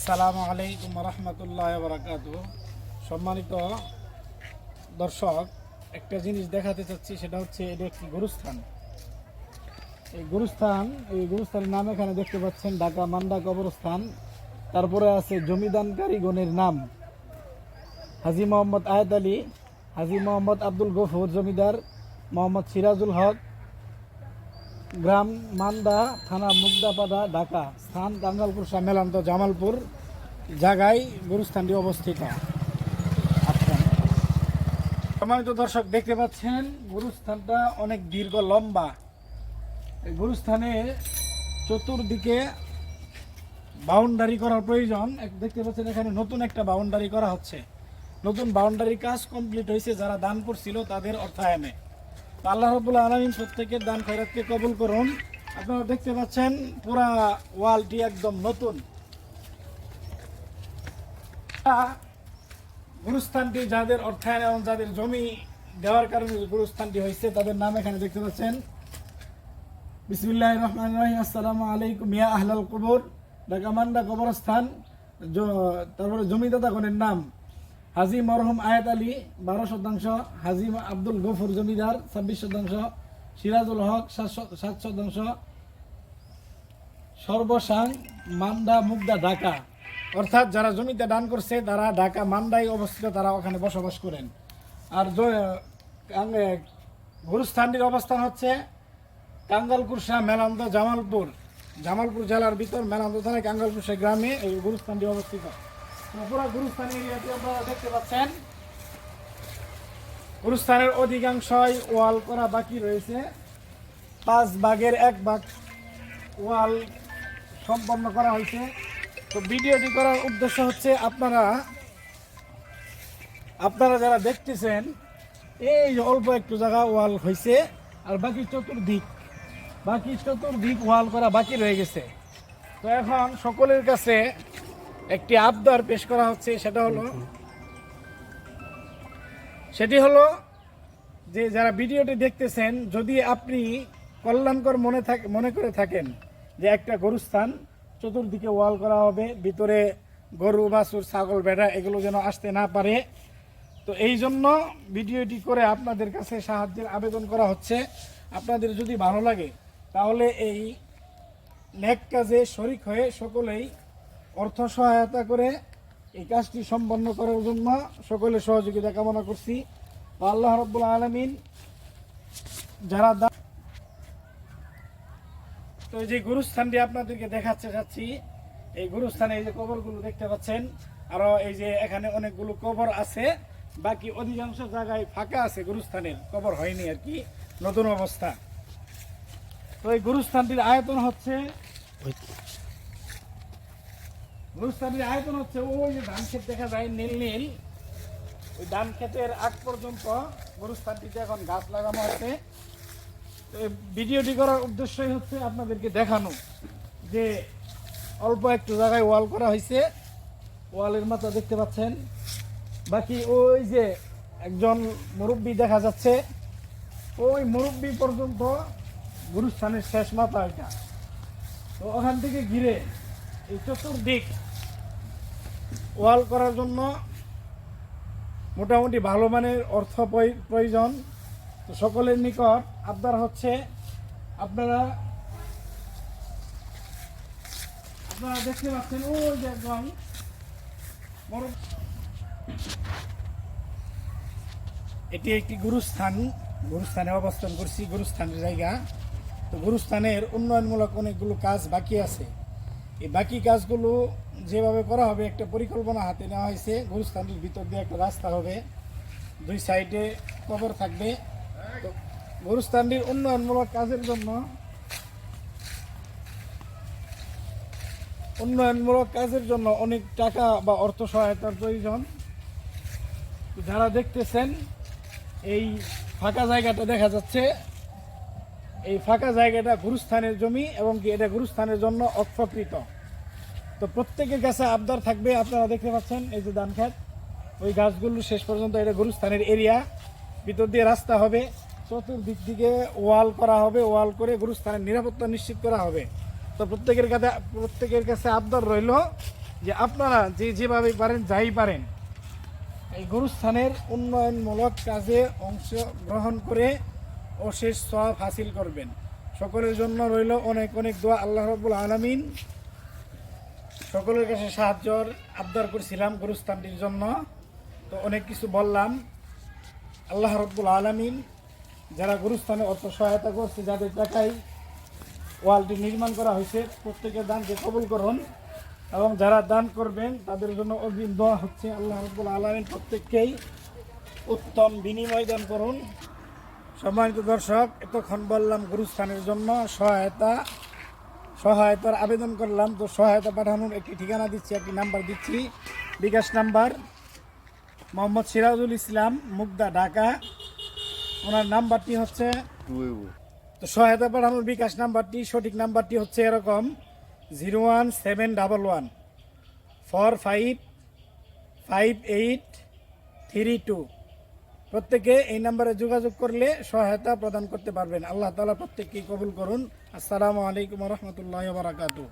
আসসালামু আলাইকুম রহমতুল্লাহ বরাকাত সম্মানিত দর্শক, একটা জিনিস দেখাতে চাচ্ছি, সেটা হচ্ছে এটা একটি গুরুস্থান। এই গুরুস্থান, এই গুরুস্থানের নাম এখানে দেখতে পাচ্ছেন, ঢাকা মান্ডা কবরস্থান। তারপরে আছে জমিদানকারী গণের নাম। হাজি মোহাম্মদ আয়াত আলী, হাজি মোহাম্মদ আব্দুল গফুর জমিদার, মোহাম্মদ সিরাজুল হক গ্রাম মান্দা থানা মুগদাপাড়া, ঢাকা। স্থান কাঙ্গালপুর, সম্মেলান্ত জামালপুর জায়গায় গুরুস্থানটি অবস্থিত। সম্মানিত দর্শক, দেখতে পাচ্ছেন, গুরুস্থানটা অনেক দীর্ঘ, লম্বা। গুরুস্থানে চতুর্দিকে বাউন্ডারি করার প্রয়োজন। দেখতে পাচ্ছেন, এখানে নতুন একটা বাউন্ডারি করা হচ্ছে। নতুন বাউন্ডারি কাজ কমপ্লিট হয়েছে, যারা দান করছিল তাদের অর্থায়নে। আল্লাহ রবুল্লা আলমিন প্রত্যেকের দান খয়রাতকে কবুল করুন। আপনারা দেখতে পাচ্ছেন, পুরা ওয়ালটি একদম নতুন। গুরুস্থানটি যাদের অর্থায়ন এবং যাদের জমি দেওয়ার কারণে গুরুস্থানটি হয়েছে, তাদের নাম এখানে দেখতে পাচ্ছেন। বিসমিল্লাহ রহমান রহিম, আসসালামু আলাইকুম ইয়া আহলাল কবর। ঢাকামান্ডা কবরস্থান, জ- তারপরে জমিদাতাগণের নাম। হাজি মরহুম আয়াত আলী, বারো শতাংশ, হাজি আব্দুল গফুর জমিদার, ছাব্বিশ শতাংশ, সিরাজুল হক সাত শতাংশ। সর্বসাং মান্দা মুগদা ঢাকা। অর্থাৎ যারা জমিতে দান করছে, তারা ঢাকা মান্দায় অবস্থিত, তারা ওখানে বসবাস করেন। আর গুরুস্থানটির অবস্থান হচ্ছে কাঙ্গালকুরসা মেলান্দ জামালপুর। জামালপুর জেলার ভিতর মেলান্দ থানায় কাঙ্গালকুরসা গ্রামে এই গুরুস্থানটি অবস্থিত। পুরো গুরুস্থান এরিয়াটি আপনারা দেখতে পাচ্ছেন। গুরুস্থানের অধিকাংশই ওয়াল করা বাকি রয়েছে। পাঁচ ভাগের এক ভাগ ওয়াল সম্পন্ন করা হয়েছে। তো ভিডিওটি করার উদ্দেশ্য হচ্ছে আপনারা আপনারা যারা দেখতেছেন, এই অল্প একটু জায়গা ওয়াল হয়েছে, আর বাকি চতুর্দিক বাকি চতুর্দিক ওয়াল করা বাকি রয়ে গেছে। তো এখন সকলের কাছে একটি আবদার পেশ করা হচ্ছে, সেটা হলো সেটি হলো যে যারা ভিডিওটি দেখতেছেন, যদি আপনি কল্যাণকর মনে থাকে, মনে করে থাকেন যে একটা গরুস্থান চতুর্দিকে ওয়াল করা হবে, ভিতরে গরু, বাছুর, ছাগল, ভেড়া, এগুলো যেন আসতে না পারে, তো এই জন্য ভিডিওটি করে আপনাদের কাছে সাহায্যের আবেদন করা হচ্ছে। আপনাদের যদি ভালো লাগে, তাহলে এই নেক কাজে শরিক হয়ে সকলেই অর্থ সহায়তা করে এই কাজটি সম্পন্ন করার জন্য সকলের সহযোগিতা কামনা করছি। আল্লাহ রব্বুল আলমিন যারা তো এই যে গুরুস্থানটি আপনাদেরকে দেখাচ্ছে যাচ্ছি এই গুরুস্থানে এই যে কবরগুলো দেখতে পাচ্ছেন, আরও এই যে এখানে অনেকগুলো কবর আছে, বাকি অধিকাংশ জায়গায় ফাঁকা আছে গুরুস্থানের, কবর হয়নি আর কি, নতুন অবস্থা। তো এই গুরুস্থানটির আয়তন হচ্ছে গুরুস্থানের আয়তন হচ্ছে ওই যে ধান ক্ষেত দেখা যায়, নীল নীল। ওই ধান ক্ষেতের আগ পর্যন্ত গুরুস্থানটিতে এখন গাছ লাগানো আছে। ভিডিওটি করার উদ্দেশ্যই হচ্ছে আপনাদেরকে দেখানো যে অল্প একটু জায়গায় ওয়াল করা হয়েছে। ওয়ালের মাথা দেখতে পাচ্ছেন। বাকি ওই যে একজন মুরব্বী দেখা যাচ্ছে। ওই মুরব্বী পর্যন্ত গুরুস্থানের শেষ মাথা এটা তো ওখান থেকে ঘিরে এই চতুর্দিক ওয়াল করার জন্য মোটামুটি ভালো মানের অর্থ প্রয়- প্রয়োজন। তো সকলের নিকট আপনার হচ্ছে আপনারা আপনারা দেখতে পাচ্ছেন, ওই যে একদম এটি একটি গুরুস্থান। গুরুস্থানে অবস্থান করছি, গুরুস্থানের জায়গা। তো গুরুস্থানের উন্নয়নমূলক অনেকগুলো কাজ বাকি আছে। এই বাকি কাজগুলো যেভাবে করা হবে, একটা পরিকল্পনা হাতে নেওয়া হয়েছে। গুরুস্থানের ভিতর দিয়ে একটা রাস্তা হবে। দুই সাইডে কবর থাকবে। গুরুস্থানটির উন্নয়নমূলক কাজের জন্য, উন্নয়নমূলক কাজের জন্য অনেক টাকা বা অর্থ সহায়তার প্রয়োজন। যারা দেখতেছেন, এই ফাঁকা জায়গাটা দেখা যাচ্ছে। এই ফাঁকা জায়গাটা গুরুস্থানের জমি এবং কি এটা গুরুস্থানের জন্য অক্ষকৃত তো প্রত্যেকের কাছে আবদার থাকবে, আপনারা দেখতে পাচ্ছেন এই যে ধান খেত ওই গাছগুলো শেষ পর্যন্ত এটা গুরুস্থানের এরিয়া। ভিতর দিয়ে রাস্তা হবে, চতুর্দিক দিকে ওয়াল করা হবে, ওয়াল করে গুরুস্থানের নিরাপত্তা নিশ্চিত করা হবে। তো প্রত্যেকের কাছে প্রত্যেকের কাছে আবদার রইল যে আপনারা যে যেভাবে পারেন, যাই পারেন, এই গুরুস্থানের উন্নয়নমূলক কাজে অংশ গ্রহণ করে অশেষ সব হাসিল করবেন। সকলের জন্য রইল অনেক অনেক দোয়া। আল্লাহ রব্বুল আলমিন সকলের কাছে সাহায্যর আবদার করছিলাম গুরুস্থানটির জন্য। তো অনেক কিছু বললাম। আল্লাহ রব্বুল আলমিন যারা গুরুস্থানে অর্থ সহায়তা করছে, যাদের টাকায় ওয়ালটি নির্মাণ করা হয়েছে, প্রত্যেকের দানকে কবুল করুন এবং যারা দান করবেন, তাদের জন্য অগ্রিম দোয়া হচ্ছে। আল্লাহ রব্বুল আলমিন প্রত্যেককেই উত্তম বিনিময় দান করুন। সম্মানিত দর্শক, এতক্ষণ বললাম গুরুস্থানের জন্য সহায়তা, সহায়তার আবেদন করলাম। তো সহায়তা পাঠানোর একটি ঠিকানা দিচ্ছি, একটি নাম্বার দিচ্ছি। বিকাশ নাম্বার মোহাম্মদ সিরাজুল ইসলাম, মুগদা, ঢাকা। ওনার নাম্বারটি হচ্ছে তো সহায়তা পাঠানোর বিকাশ নাম্বারটি, সঠিক নাম্বারটি হচ্ছে এরকম, zero one seven double one, four five five eight three two. প্রত্যেকে এই নাম্বারে যোগাযোগ করলে সহায়তা প্রদান করতে পারবেন। আল্লাহ তালা প্রত্যেককে কবুল করুন। আসসালামু আলাইকুম রহমতুল্লাহ বারাকাতু